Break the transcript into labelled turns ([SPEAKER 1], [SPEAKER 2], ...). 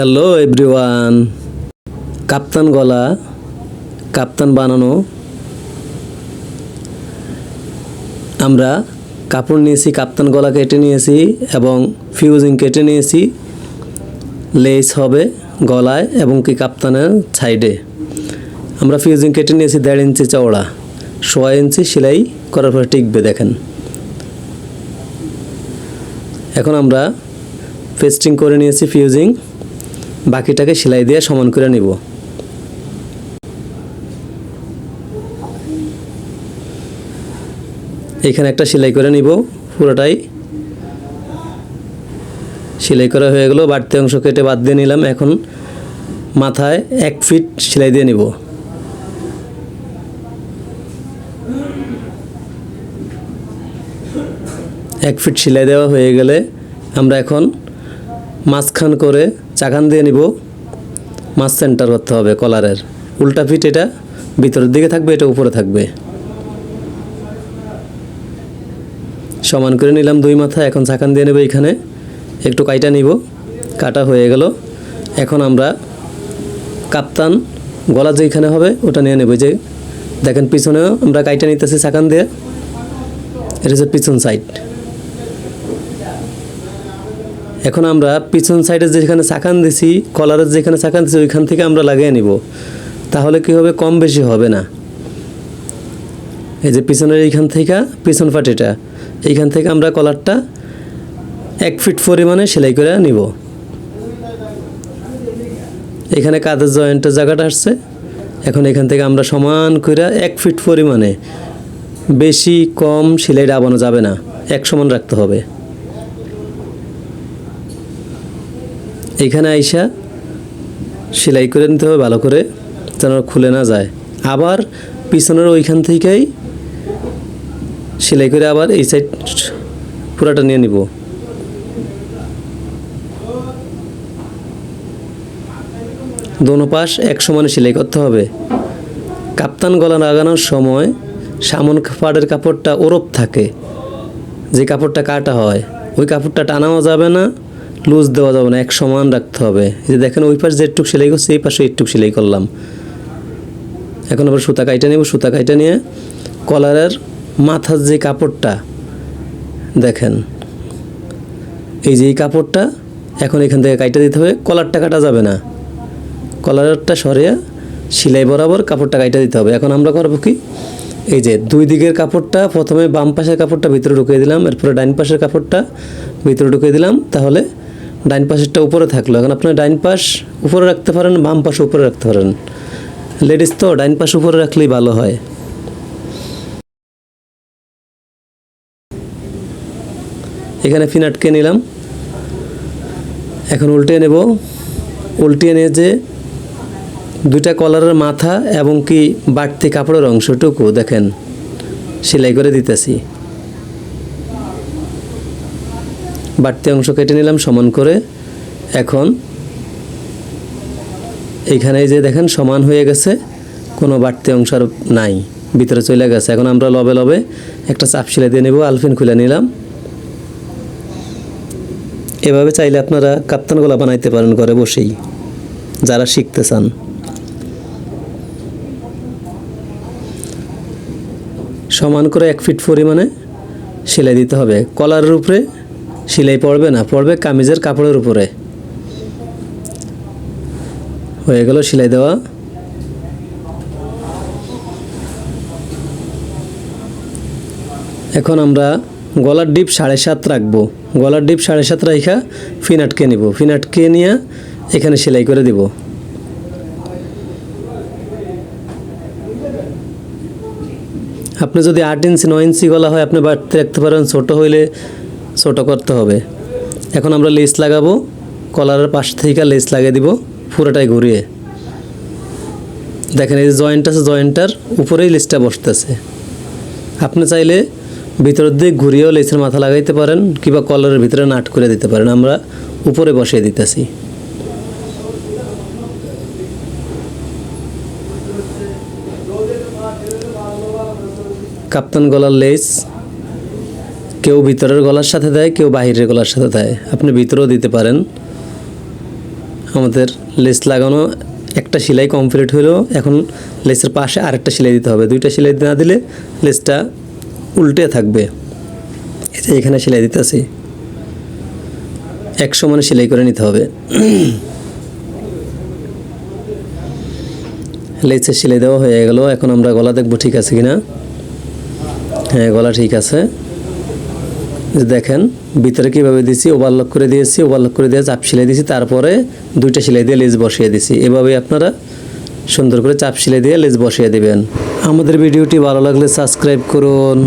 [SPEAKER 1] Hello everyone কাপ্তান গলা কাপ্তান বানানো আমরা কাপড় নিয়েছি কাপ্তান গলা কেটে নিয়েছি এবং ফিউজিং কেটে নিয়েছি। লেস হবে গলায় এবং কি কাপ্তানের সাইডে আমরা ফিউজিং কেটে নিয়েছি দেড় ইঞ্চি চওড়া। সোয়া ইঞ্চি সেলাই করার পরে টিকবে, দেখেন। এখন আমরা পেস্টিং করে নিয়েছি ফিউজিং বাকিটাকে সেলাই দিয়ে সমান করে নিব। এখানে একটা সেলাই করে নিব, পুরোটাই। সেলাই করা হয়ে গেল, বাড়তি অংশ কেটে বাদ দিয়ে নিলাম। এখন মাথায় এক ফিট সেলাই দিয়ে নিব। এক ফিট সেলাই দেওয়া হয়ে গেলে আমরা এখন মাঝখান করে চাকান দিয়ে নিব। মাছ সেন্টার করতে হবে কলারের। উল্টা ফিট এটা, ভিতরের দিকে থাকবে, এটা উপরে থাকবে। সমান করে নিলাম দুই মাথা, এখন চাকান দিয়ে নেব এখানে। একটু কাইটা নিব, কাটা হয়ে গেল। এখন আমরা কাপ্তান গলা যেখানে হবে, ওটা নিয়ে নেব। যে দেখেন, পিছনেও আমরা কাইটা নিতেছি চাকান দিয়ে। এটা হচ্ছে পিছন সাইড এখন আমরা পিছন সাইডে যেখানে চাকান দিছি কলারের যেখানে চাকান দিছি, ওইখান থেকে আমরা লাগিয়ে নিব। তাহলে কি হবে? কম বেশি হবে না। এই যে পিছনের এইখান থেকে, পিছন পাটিটা, এইখান থেকে আমরা কলারটা এক ফিট পরিমাণে সেলাই করে নিব। এখানে কাঁধের জয়েন্টের জায়গাটা আসছে? এখন এখান থেকে আমরা সমান করে এক ফিট পরিমাণে বেশি কম সেলাই ডাবানো যাবে না। এক সমান রাখতে হবে। এইখানে আইসা সেলাই করে নিতে হবে, ভালো করে, যেন খুলে না যায়। আবার পিছনের ওইখান থেকেই সেলাই করে আবার এই সাইড পুরাটা নিয়ে নিব। দোনো পাশ এক সমানে সেলাই করতে হবে। কাপ্তান গলা লাগানোর সময় সামন পাড়ের কাপড়টা ওরপ থাকে। যে কাপড়টা কাটা হয়, ওই কাপড়টা টানাও যাবে না লুজ দেওয়া যাবে না, এক সমান রাখতে হবে। যে দেখেন ওই পাশে যেটুক সেলাই করছে, এই পাশে একটুক সেলাই করলাম। এখন আবার সুতা কাইটা নেব, সুতা কাইটা নিয়ে কলারের মাথার যে কাপড়টা, দেখেন। এই যে এই কাপড়টা, এখন এখান থেকে কাইটা দিতে হবে, কলারটা কাটা যাবে না। কলারটা সরিয়ে সেলাই বরাবর কাপড়টা কাইটা দিতে হবে। এখন আমরা করব কি? এই যে দুই দিকের কাপড়টা, প্রথমে বাম পাশের কাপড়টা ভিতরে ঢুকিয়ে দিলাম, এরপরে ডাইন পাশের কাপড়টা ভিতরে ঢুকিয়ে দিলাম, তাহলে ডাইন পাশেরটা উপরে থাকল। এখন আপনার ডাইন পাশ উপরে রাখতে পারেন, বাম পাশ উপরে রাখতে পারেন। লেডিস তো, ডাইন পাশ উপরে রাখলেই ভালো হয়। এখানে ফিন আটকে নিলাম। এখন উল্টে নেব। উল্টিয়ে নিয়ে যে দুইটা কলারের মাথা এবং কি বাড়তি কাপড়ের অংশটুকু দেখেন। সেলাই করে দিতেছি। বাড়তি অংশ কেটে নিলাম, সমান করে এখন এখানে যে দেখেন সমান হয়ে গেছে, কোনো বাড়তি অংশ আর নাই, ভিতরে চলে গেছে। এখন আমরা লবে লবে একটা চাপ সেলাই দিয়ে নেব, আলফিন খুলে নিলাম। এভাবে চাইলে আপনারা কাপ্তান গলা বানাইতে পারেন ঘরে বসেই, যারা শিখতে চান। সমান করে এক ফিট পরিমাণে সেলাই দিতে হবে। কলারের উপরে সেলাই পড়বে না পড়বে কামিজের কাপড়ের উপরে। হয়ে গেল সেলাই দেওয়া। এখন আমরা গলার ডিপ সাড়ে সাত রাখব। গলার ডিপ সাড়ে সাত রাখা ফিন আটকে নিব। ফিন আটকে নিয়ে এখানে সেলাই করে দিব। আপনি যদি আট ইঞ্চি, নয় ইঞ্চি গলা হয়, আপনি বাড়তে রাখতে পারেন। ছোটো হইলে ছোটো করতে হবে। এখন আমরা লেস লাগাবো। কলারের পাশ থেকে লেস লাগিয়ে দিব পুরোটাই ঘুরিয়ে। দেখেন এই যে জয়েন্ট আছে জয়েন্টটার উপরেই লেসটা বসতেছে। আপনি চাইলে ভিতরের দিকে ঘুরিয়েও লেসের মাথা লাগাইতে পারেন কিংবা কলারের ভিতরে নাট করে দিতে পারেন। আমরা উপরে বসিয়ে দিতেছি। কাপ্তান গলার লেস কেউ ভিতরের গলার সাথে দেয়, কেউ বাহিরের গলার সাথে দেয়। আপনি ভিতরেও দিতে পারেন। আমাদের লেস লাগানো একটা সেলাই কমপ্লিট হলেও এখন লেসের পাশে আরেকটা সেলাই দিতে হবে। দুইটা সেলাই না দিলে লেসটা উল্টে থাকবে। এখানে সেলাই দিতেছি। একশো মানে সেলাই করে নিতে হবে। লেসের সেলাই দেওয়া হয়ে গেল। এখন আমরা গলা দেখব ঠিক আছে কিনা? হ্যাঁ গলা ঠিক আছে। দেখেন, ভিতরে কীভাবে দিয়েছি ওভারলক করে দিয়েছি ওভারলক করে দিয়ে চাপ সেলাই দিয়েছি, তারপরে দুইটা সেলাই দিয়ে লেজ বসিয়ে দিয়েছি। এভাবে আপনারা সুন্দর করে চাপ সেলাই দিয়ে লেজ বসিয়ে দেবেন। আমাদের ভিডিওটি ভালো লাগলে সাবস্ক্রাইব করুন।